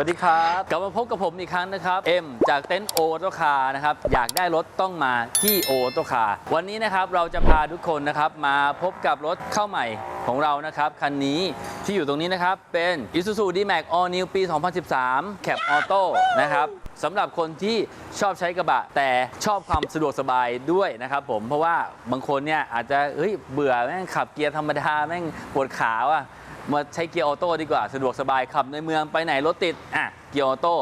สวัสดีครับ กลับมาพบกับผมอีกครั้งนะครับ เอ็มจากเต็นท์โอโตคาร์นะครับ อยากได้รถต้องมาที่โอโตคาร์วันนี้นะครับเราจะพาทุกคนนะครับมาพบกับรถเข้าใหม่ของเรานะครับ คันนี้ที่อยู่ตรงนี้นะครับ เป็น Isuzu D-Max All New ปี 2013 Cap Auto นะครับสำหรับคนที่ชอบใช้กระบะ แต่ชอบความสะดวกสบายด้วยนะครับผมเพราะว่าบางคนเนี่ยอาจจะเฮ้ยเบื่อแม่งขับเกียร์ธรรมดาแม่งปวดขาว่ะ มาใช้เกียร์ออโต้ดีกว่าสะดวกสบายขับในเมืองไปไหนรถติดอะเกียร์ออโต้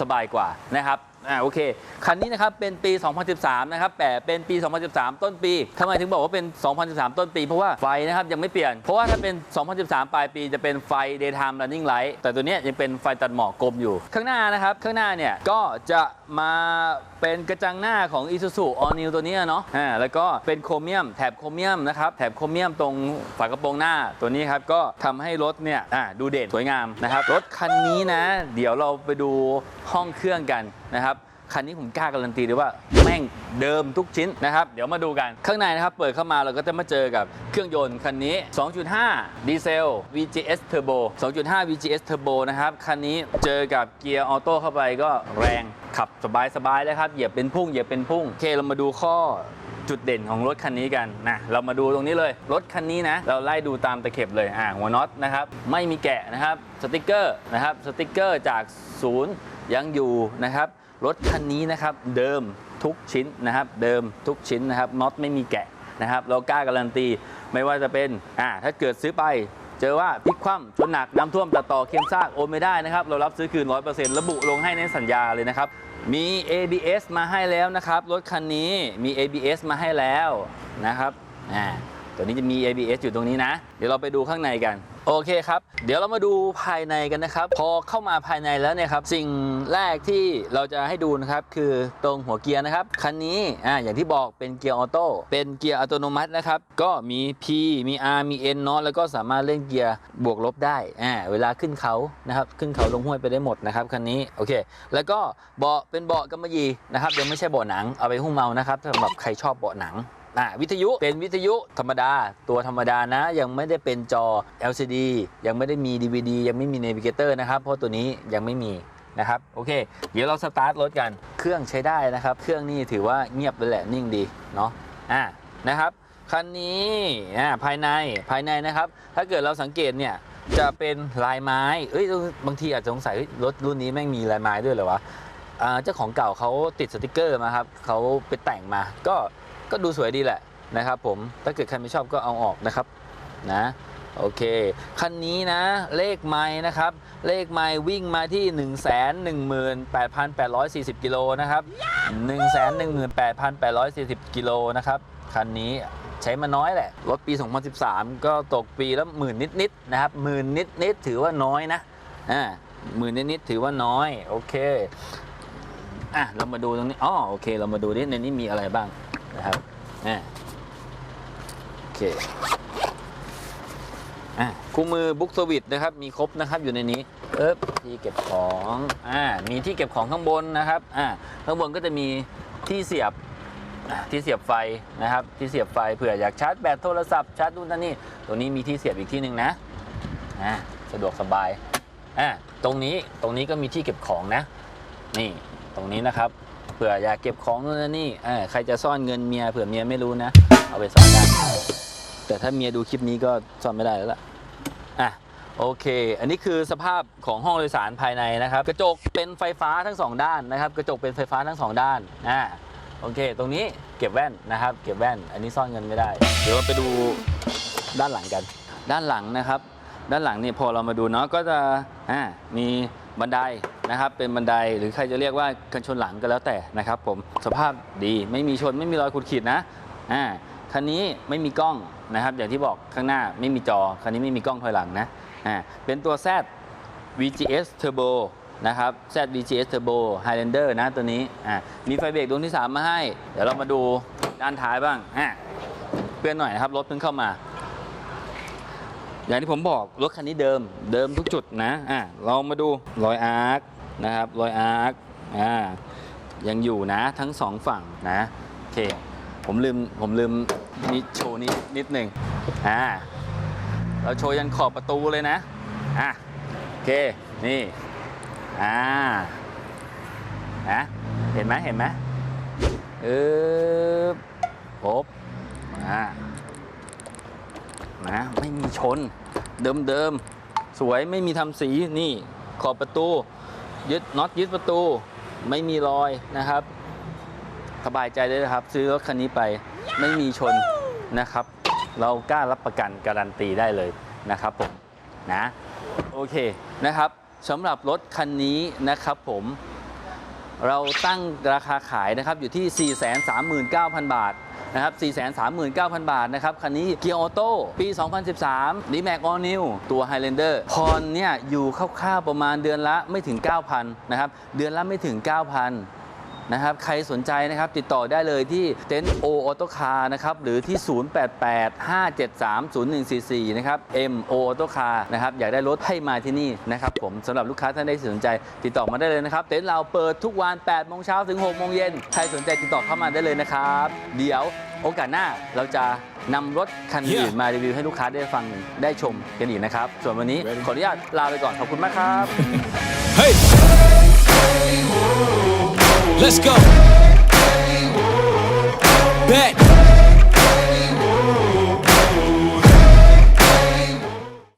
สบายกว่านะครับอ่าโอเค คันนี้นะครับเป็นปี 2013 นะครับแต่เป็นปี 2013 ต้นปีทำไมถึงบอกว่าเป็น 2013 ต้นปี เพราะว่าไฟนะครับยังไม่เปลี่ยน เพราะว่าถ้าเป็น 2013 ปลายปีจะเป็นไฟ daytime running light แต่ตัวนี้ยังเป็นไฟตัดหมอกกลมอยู่ ข้างหน้านะครับ ข้างหน้าเนี่ยก็จะมาเป็นกระจังหน้าของ Isuzu All New ตัวนี้เนาะอ่าแล้วก็เป็นโครเมียมแถบโครเมียมนะครับแถบโครเมียมตรงฝากระโปรงหน้าตัวนี้ครับก็ทำให้รถเนี่ยอ่าดูเด่นสวยงามนะครับรถคันนี้นะ เดี๋ยวเราไปดูห้องเครื่องกันนะครับ คันนี้ผมกล้าการันตีเลยว่าแม่งเดิมทุกชิ้นนะครับ เดี๋ยวมาดูกันข้างในนะครับ เปิดเข้ามาเราก็จะมาเจอกับเครื่องยนต์คันนี้ 2.5 ดีเซล VGS Turbo 2.5 VGS Turbo นะครับ คันนี้เจอกับเกียร์ออโต้เข้าไปก็แรงขับสบายๆเลยครับ เหยียบเป็นพุ่งเหยียบเป็นพุ่งโอเคเรามาดูข้อจุดเด่นของรถคันนี้กันนะเรามาดูตรงนี้เลย รถคันนี้นะ เราไล่ดูตามตะเข็บเลยอ่าหัวน็อตนะครับไม่มีแกะนะครับสติกเกอร์นะครับสติกเกอร์จากศูนย์ยังอยู่นะครับ รถคันนี้นะครับเดิมทุกชิ้นนะครับ เดิมทุกชิ้นนะครับน็อตไม่มีแกะนะครับ เรากล้าการันตี ไม่ว่าจะเป็นอ่าถ้าเกิดซื้อไป เจอว่าพลิกคว่ำชนหนักน้ำท่วมตัดต่อเค็มซากโอนไม่ได้นะครับ เรารับซื้อคืน 100%ระบุลงให้ในสัญญาเลยนะครับ มี ABS มาให้แล้วนะครับ รถคันนี้มี ABS มาให้แล้วนะครับอ่าตัวนี้จะมี ABS อยู่ตรงนี้นะ เดี๋ยวเราไปดูข้างในกัน โอเคครับ เดี๋ยวเรามาดูภายในกันนะครับ พอเข้ามาภายในแล้วเนี่ยครับ สิ่งแรกที่เราจะให้ดูนะครับ คือตรงหัวเกียร์นะครับ คันนี้อ่าอย่างที่บอกเป็นเกียร์ออโต้เป็นเกียร์อัตโนมัตินะครับ ก็มี P มี R มี N เนาะแล้วก็สามารถเล่นเกียร์บวกลบได้อ่าเวลาขึ้นเขานะครับ ขึ้นเขาลงห้วยไปได้หมดนะครับคันนี้โอเค แล้วก็เบาะเป็นเบาะกำมะหยี่นะครับยังไม่ใช่เบาะหนังเอาไปหุ้มเมานะครับสำหรับใครชอบเบาะหนัง อ่าวิทยุเป็นวิทยุธรรมดา ตัวธรรมดานะ ยังไม่ได้เป็นจอ LCD ยังไม่ได้มี DVD ยังไม่มี Navigator นะครับ เพราะตัวนี้ยังไม่มีนะครับโอเค เดี๋ยวเราสตาร์ทรถกันเครื่องใช้ได้นะครับ เครื่องนี่ถือว่าเงียบเลยแหละนิ่งดีเนาะอ่านะครับคันนี้อ่าภายในภายในนะครับ ถ้าเกิดเราสังเกตเนี่ยจะเป็นลายไม้เอ้ยบางทีอาจจะสงสัยรถรุ่นนี้แม่งมีลายไม้ด้วยเหรอวะอ่าเจ้าของเก่าเขาติดสติกเกอร์มาครับเขาไปแต่งมาก็ ก็ดูสวยดีแหละนะครับผมถ้าเกิดใครไม่ชอบก็เอาออกนะครับนะโอเค คันนี้นะ เลขไม้นะครับ เลขไม้วิ่งมาที่ 1 1 8 8 4 0 กิโลนะครับ 1 1 8 8 4 0 กิโลนะครับ คันนี้ใช้มาน้อยแหละ รถปี 2013 ก็ตกปีละหมื่นนิดๆนะครับหมื่นนิดๆถือว่าน้อยนะอ่าหมื่นนิดๆถือว่าน้อย โอเคอะเรามาดูตรงนี้อ๋อโอเค เรามาดูดิในนี้มีอะไรบ้าง นะครับโอเคอะคู่มือบุ๊กสวิตนะครับ มีครบนะครับอยู่ในนี้เอ๊บที่เก็บของอ่ามีที่เก็บของข้างบนนะครับอ่าข้างบนก็จะมีที่เสียบที่เสียบไฟนะครับ ที่เสียบไฟเผื่ออยากชาร์จแบตโทรศัพท์ชาร์จนู่นนั่นนี่ตรงนี้มีที่เสียบอีกที่หนึ่งนะอ่าสะดวกสบายอ่าตรงนี้ตรงนี้ก็มีที่เก็บของนะ นี่ตรงนี้นะครับ เผื่ออยากเก็บของนู่นนั่นนี่เออใครจะซ่อนเงินเมียเผื่อเมียไม่รู้นะ เอาไปซ่อนได้ แต่ถ้าเมียดูคลิปนี้ก็ซ่อนไม่ได้แล้วล่ะอะโอเค อันนี้คือสภาพของห้องโดยสารภายในนะครับ กระจกเป็นไฟฟ้าทั้งสองด้านนะครับ กระจกเป็นไฟฟ้าทั้งสองด้านอ่าโอเค ตรงนี้เก็บแว่นนะครับ เก็บแว่น อันนี้ซ่อนเงินไม่ได้ เดี๋ยวเราไปดูด้านหลังกัน ด้านหลังนะครับ ด้านหลังนี่พอเรามาดูเนาะก็จะอ่ามีบันได นะครับเป็นบันไดหรือใครจะเรียกว่ากันชนหลังก็แล้วแต่นะครับผมสภาพดีไม่มีชนไม่มีรอยขูดขีดนะอ่าคันนี้ไม่มีกล้องนะครับ อย่างที่บอกข้างหน้าไม่มีจอคันนี้ไม่มีกล้องถอยหลังนะอ่าเป็นตัว Z VGS Turbo นะครับ Z VGS Turbo Highlander นะตัวนี้อ่ามีไฟเบรกดวงที่ 3 มาให้ เดี๋ยวเรามาดูด้านท้ายบ้างอ่าเพื่อนหน่อยนะครับรถเพิ่งเข้ามาอย่างที่ผมบอกรถคันนี้เดิมเดิมทุกจุดนะอ่าเรามาดูรอยอาร์ค นะครับรอยอาร์คอ่ายังอยู่นะทั้งสองฝั่งนะโอเคผมลืมผมลืมนิโชว์นี้นิดหนึ่งอ่าเราโชว์ยันขอบประตูเลยนะอะโอเคนี่อ่านะเห็นไหมเห็นไหมเออพบอ่านะไม่มีชนเดิมเดิมสวยไม่มีทำสีนี่ขอบประตู ยึดน็อตยึดประตูไม่มีรอยนะครับ สบายใจได้เลยครับ ซื้อรถคันนี้ไปไม่มีชนนะครับ เรากล้ารับประกันการันตีได้เลยนะครับผมนะโอเคนะครับสำหรับรถคันนี้นะครับผมเราตั้งราคาขายนะครับอยู่ที่ 439,000 บาท นะครับ 439,000 บาทนะครับ คันนี้เกียร์ออโต้ปี 2013ดีแม็กออนิวตัว Highlander พรเนี่ยอยู่คร่าวๆประมาณเดือนละไม่ถึง 9,000 นะครับ เดือนละไม่ถึง 9,000 นะครับ ใครสนใจนะครับติดต่อได้เลยที่เต็นท์โอออโตคาร์นะครับหรือที่ 0885730144 นะครับ M O Auto Car นะครับอยากได้รถให้มาที่นี่นะครับผมสำหรับลูกค้าท่านใดที่สนใจ ติดต่อมาได้เลยนะครับ เต็นท์เราเปิดทุกวัน8โมงเช้าถึง6โมงเย็นใครสนใจติดต่อเข้ามาได้เลยนะครับ เดี๋ยวโอกาสหน้าเราจะนำรถคันอื่นมารีวิวให้ลูกค้าได้ฟังได้ชมกันอีกนะครับ ส่วนวันนี้ขออนุญาตลาไปก่อนขอบคุณมากครับ Hey! Let's go. Bet.